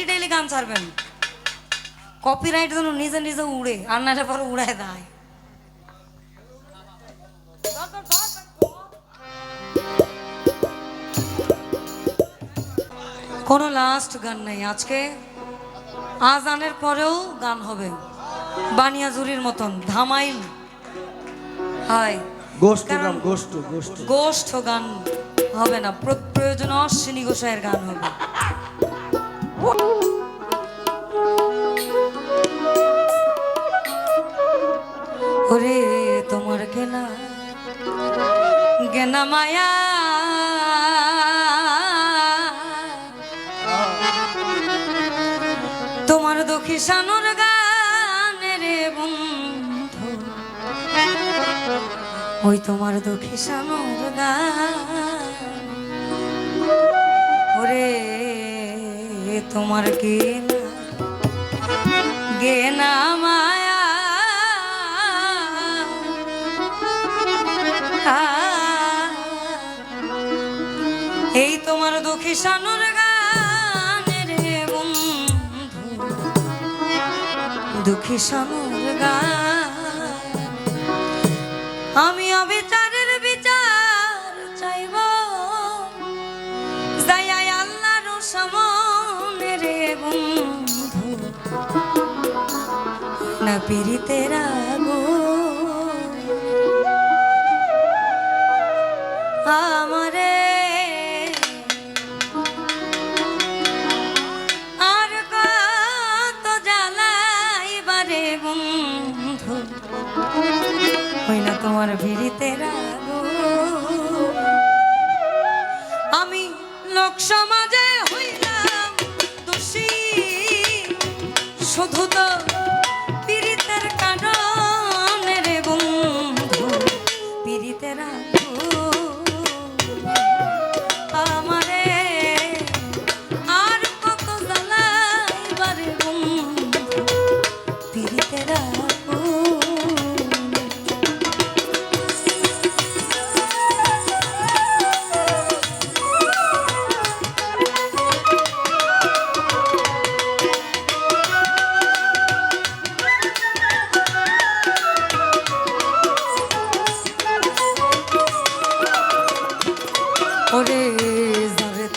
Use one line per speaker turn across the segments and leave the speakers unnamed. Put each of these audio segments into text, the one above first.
Daily daily গান ছাড়বেন। Copyright যেন নিজে নিজে উড়ে আর না পরে উড়ায় দেয়। কোনো লাস্ট গান নেই আজকে। আজানের পরেও গান হবে। বানিয়াজুরির মতন ধামাইল। হয়।
গোষ্ঠ গান
হবে না। প্র- প্রয়োজন অশ্বিনী গোসাইয়ের গান হবে। ওরে তোমার কেনা গেনা মায়া। তোমার দুঃখী সানুর গানের বন্ধু, ওই তোমার দুঃখী সানুর গান। তোমার গেনা গেনা মায়া। এই তোমার দুঃখী সানুর গানের বন্ধু। দুঃখী সানুর গান। না পীড়িতের আমারে আর কত জ্বালাইবারে বন্ধু? হই না তোমার ভিড়িতে রাগো। আমি লোক সমাজে পীড়িতের রাগো আমারে আর কত জ্বালাইবারে বন্ধু পীড়িতের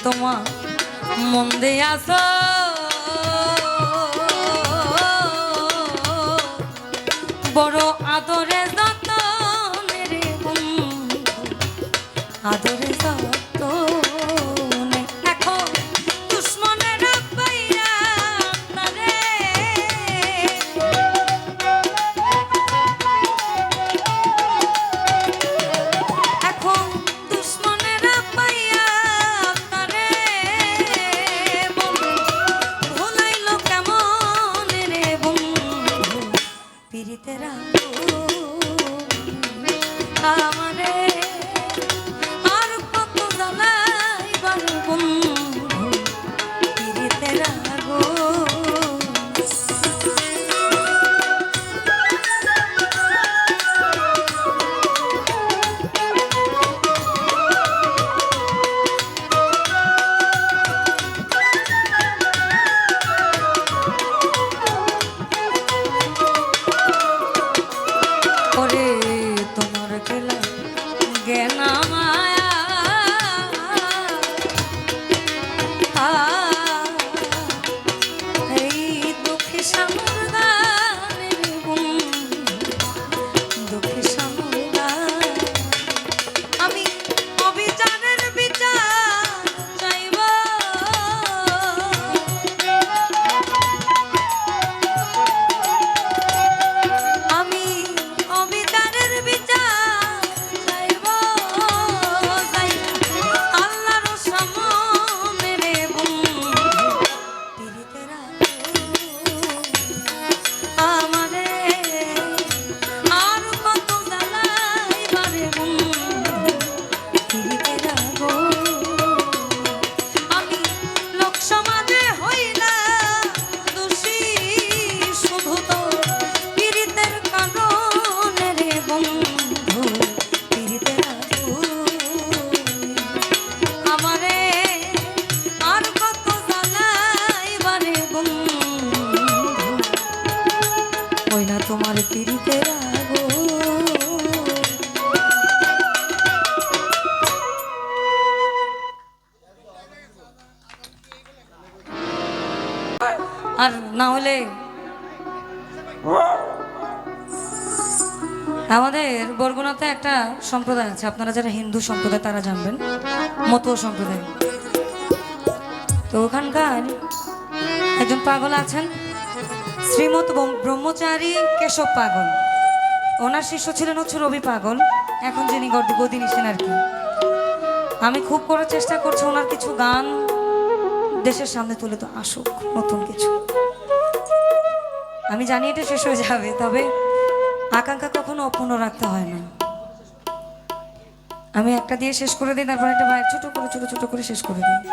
যাবে তোমার মন দিয়ে আসো। বড় আদরে যত মেরে আদরে যত পীড়িতেরা আমারে আর না হলে আমাদের বরগুনাতে একটা সম্প্রদায় আছে। আপনারা যারা হিন্দু সম্প্রদায়, তারা জানবেন। মতো সম্প্রদায়। তো ওখানকার একজন পাগল আছেন। শ্রীমত ব্রহ্মচারী কেশব পাগল। ওনার শিষ্য ছিলেন হচ্ছে রবি পাগল। এখন যিনি গদ- নিছেন আর কি। আমি খুব করার চেষ্টা করছি ওনার কিছু গান। দেশের সামনে তুলে তো আসুক, নতুন কিছু। আমি জানি এটা শেষ হয়ে যাবে, তবে আকাঙ্ক্ষা কখনো অপূর্ণ রাখতে হয় না। আমি একটা দিয়ে শেষ করে দিই, তারপর একটা ছোট করে, ছোট ছোট করে শেষ করে দিই।